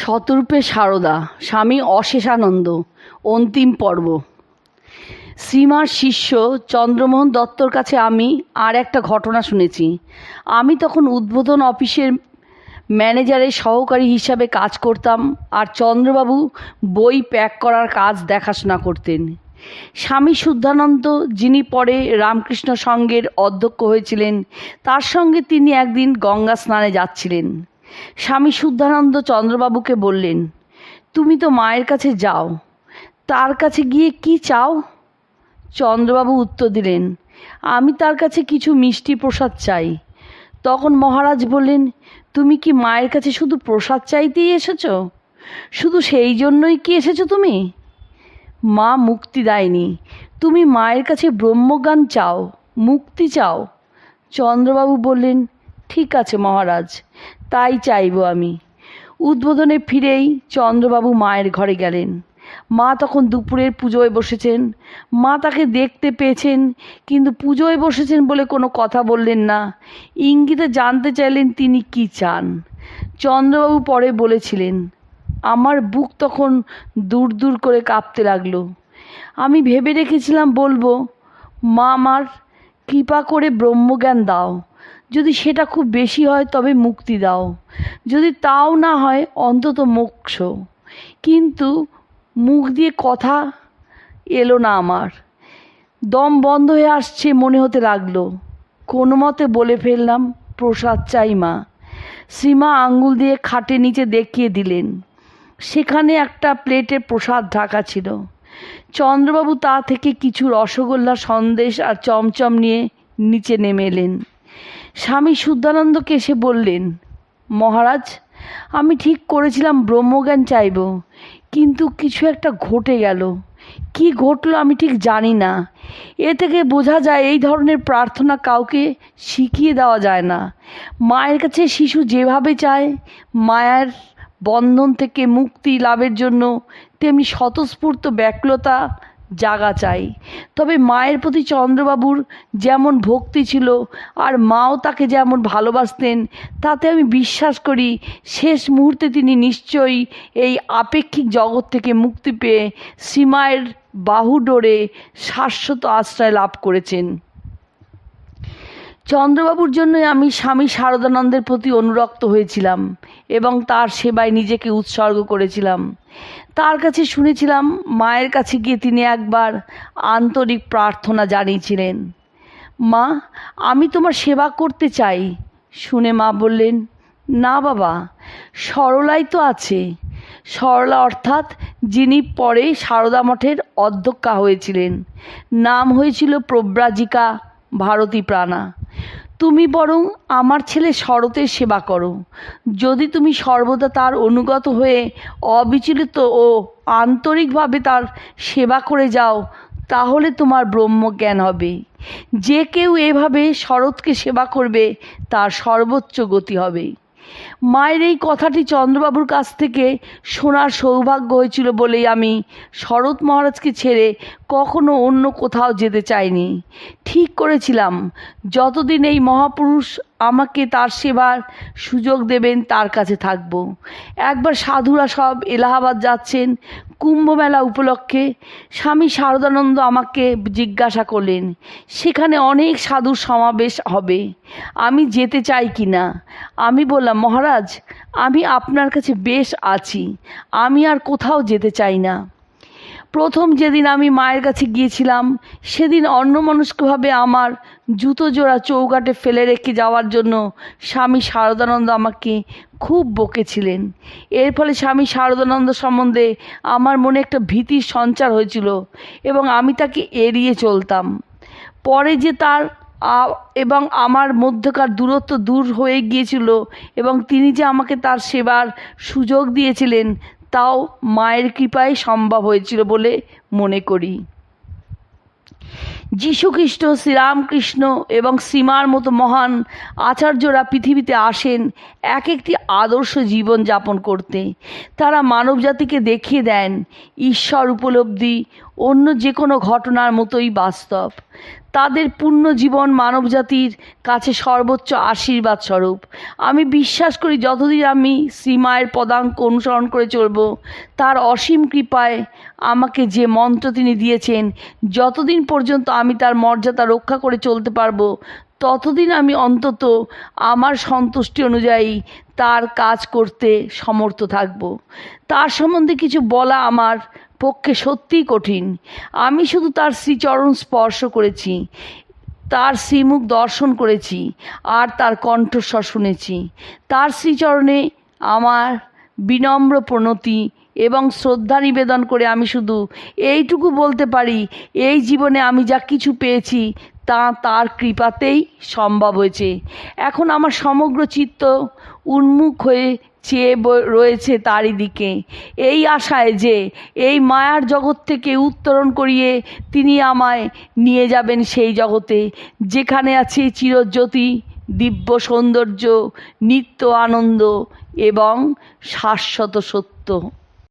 শতরূপে সারদা, স্বামী অশেষানন্দ, অন্তিম পর্ব। শ্রীমার শিষ্য চন্দ্রমোহন দত্তর কাছে আমি আর একটা ঘটনা শুনেছি। আমি তখন উদ্বোধন অফিসের ম্যানেজারের সহকারী হিসাবে কাজ করতাম আর চন্দ্রবাবু বই প্যাক করার কাজ দেখাশোনা করতেন। স্বামী শুদ্ধানন্দ, যিনি পরে রামকৃষ্ণ সংঘের অধ্যক্ষ হয়েছিলেন, তার সঙ্গে তিনি একদিন গঙ্গা স্নানে যাচ্ছিলেন। স্বামী শুদ্ধানন্দ চন্দ্রবাবুকে বললেন, তুমি তো মায়ের কাছে যাও, তার কাছে গিয়ে কি চাও? চন্দ্রবাবু উত্তর দিলেন, আমি তার কাছে কিছু মিষ্টি প্রসাদ চাই। তখন মহারাজ বললেন, তুমি কি মায়ের কাছে শুধু প্রসাদ চাইতেই এসেছ? শুধু সেই জন্যই কি এসেছ তুমি? মা মুক্তি দেয়নি, তুমি মায়ের কাছে ব্রহ্মজ্ঞান চাও, মুক্তি চাও। চন্দ্রবাবু বললেন, ঠিক আছে মহারাজ তাই চাইব আমি। উদ্বোধনে ফিরেই চন্দ্রবাবু মায়ের ঘরে গেলেন। মা তখন দুপুরের পুজোয় বসেছেন। মা তাকে দেখতে পেয়েছেন, কিন্তু পুজোয় বসেছেন বলে কোনো কথা বললেন না। ইঙ্গিতে জানতে চাইলেন তিনি কি চান। চন্দ্রবাবু পরে বলেছিলেন, আমার বুক তখন দূর দূর করে কাঁপতে লাগল। আমি ভেবে রেখেছিলাম বলব, মা আমার, কৃপা করে ব্রহ্মজ্ঞান দাও। যদি সেটা খুব বেশি হয়, তবে মুক্তি দাও। যদি তাও না হয়, অন্তত মোক্ষ। কিন্তু মুখ দিয়ে কথা এলো না আমার। দম বন্ধ হয়ে আসছে মনে হতে লাগল। কোনো মতে বলে ফেললাম, প্রসাদ চাই মা। শ্রীমা আঙ্গুল দিয়ে খাটে নিচে দেখিয়ে দিলেন। সেখানে একটা প্লেটে প্রসাদ ঢাকা ছিল। চন্দ্রবাবু তা থেকে কিছু রসগোল্লা, সন্দেশ আর চমচম নিয়ে নিচে নেমে এলেন। স্বামী শুদ্ধানন্দকে এসে বললেন, মহারাজ, আমি ঠিক করেছিলাম ব্রহ্মজ্ঞান চাইব, কিন্তু কিছু একটা ঘটে গেল। কি ঘটলো আমি ঠিক জানি না। এ থেকে বোঝা যায় এই ধরনের প্রার্থনা কাউকে শিখিয়ে দেওয়া যায় না। মায়ের কাছে শিশু যেভাবে চায়, মায়ের বন্ধন থেকে মুক্তি লাভের জন্য তেমনি স্বতঃস্ফূর্ত ব্যাকুলতা জাগা চাই। তবে মায়ের প্রতি চন্দ্রবাবুর যেমন ভক্তি ছিল, আর মাও তাকে যেমন ভালোবাসতেন, তাতে আমি বিশ্বাস করি শেষ মুহূর্তে তিনি নিশ্চয়ই এই আপেক্ষিক জগৎ থেকে মুক্তি পেয়ে সীমায়ের বাহু ডোরে শাশ্বত আশ্রয় লাভ করেছেন। চন্দ্রবাবুর জন্যই আমি স্বামী শারদানন্দের প্রতি অনুরক্ত হয়েছিলাম এবং তার সেবায় নিজেকে উৎসর্গ করেছিলাম। তার কাছে শুনেছিলাম, মায়ের কাছে গিয়ে তিনি একবার আন্তরিক প্রার্থনা জানিয়েছিলেন, মা, আমি তোমার সেবা করতে চাই। শুনে মা বললেন, না বাবা, সরলাই তো আছে। সরলা অর্থাৎ যিনি পরে সারদা মঠের অধ্যক্ষা হয়েছিলেন। নাম হয়েছিল প্রব্রাজিকা ভারতী প্রাণা তুমি বরং আমার ছেলে শরতের সেবা করো। যদি তুমি সর্বদা তার অনুগত হয়ে অবিচলিত ও আন্তরিকভাবে তার সেবা করে যাও, তাহলে তোমার ব্রহ্মজ্ঞান হবে। যে কেউ এভাবে শরৎকে সেবা করবে, তার সর্বোচ্চ গতি হবে। মায়ের এই কথাটি চন্দ্রবাবুর কাছ থেকে শোনার সৌভাগ্য হয়েছিল বলেই আমি শরৎ মহারাজকে ছেড়ে কখনো অন্য কোথাও যেতে চাইনি। ঠিক করেছিলাম। যতদিন এই মহাপুরুষ আমাকে তার সেবার সুযোগ দেবেন, তার কাছে থাকব। একবার সাধুরা সব এলাহাবাদ যাচ্ছেন, কুম্ভমেলা উপলক্ষে স্বামী শারদানন্দ আমাকে জিজ্ঞাসা করলেন, সেখানে অনেক সাধুর সমাবেশ হবে, আমি যেতে চাই কি না? আমি বললাম, মহারাজ, আমি আপনার কাছে বেশ আছি, আমি আর কোথাও যেতে চাই না। প্রথম যেদিন আমি মায়ের কাছে গিয়েছিলাম, সেদিন অন্যমনস্কভাবে আমার জুতো জোড়া চৌকাটে ফেলে রেখে যাওয়ার জন্য স্বামী শারদানন্দ আমাকে খুব বকেছিলেন। এর ফলে স্বামী শারদানন্দ সম্বন্ধে আমার মনে একটা ভীতির সঞ্চার হয়েছিল এবং আমি তাকে এড়িয়ে চলতাম। পরে যে তার এবং আমার মধ্যকার দূরত্ব দূর হয়ে গিয়েছিল এবং তিনি যে আমাকে তার সেবার সুযোগ দিয়েছিলেন তাও মায়ের কৃপায় সম্ভব হয়েছিল বলে মনে করি। যীশুখ্রিস্ট, শ্রীরামকৃষ্ণ এবং শ্রীমার মতো মহান আচার্যরা পৃথিবীতে আসেন এক একটি আদর্শ জীবন যাপন করতে। তারা মানবজাতিকে দেখিয়ে দেন ঈশ্বর উপলব্ধি অন্য যে কোনো ঘটনার মতোই বাস্তব। তাদের পূর্ণ জীবন মানবজাতির কাছে সর্বোচ্চ আশীর্বাদ স্বরূপ। আমি বিশ্বাস করি যতদিন আমি শ্রীমায়ের পদাঙ্ক অনুসরণ করে চলব, তার অসীম কৃপায় আমাকে যে মন্ত্র তিনি দিয়েছেন, যতদিন পর্যন্ত আমি তার মর্যাদা রক্ষা করে চলতে পারব, ততদিন আমি অন্তত আমার সন্তুষ্টি অনুযায়ী তার কাজ করতে সমর্থ থাকব। তার সম্বন্ধে কিছু বলা আমার পক্ষে সত্যিই কঠিন। আমি শুধু তার শ্রীচরণ স্পর্শ করেছি, তার শ্রীমুখ দর্শন করেছি, আর তার কণ্ঠস্বর শুনেছি। তার শ্রীচরণে আমার বিনম্র প্রণতি এবং শ্রদ্ধা নিবেদন করে আমি শুধু এইটুকু বলতে পারি, এই জীবনে আমি যা কিছু পেয়েছি তা তার কৃপাতেই সম্ভব হয়েছে। এখন আমার সমগ্র চিত্ত উন্মুখ হয়ে চেয়ে রয়েছে তারই দিকে। এই আশায় যে, এই মায়ার জগৎ থেকে উত্তরণ করিয়ে তিনি আমায় নিয়ে যাবেন সেই জগতে, যেখানে আছে চিরজ্যোতি, দিব্য সৌন্দর্য, নিত্য আনন্দ এবং শাশ্বত সত্য।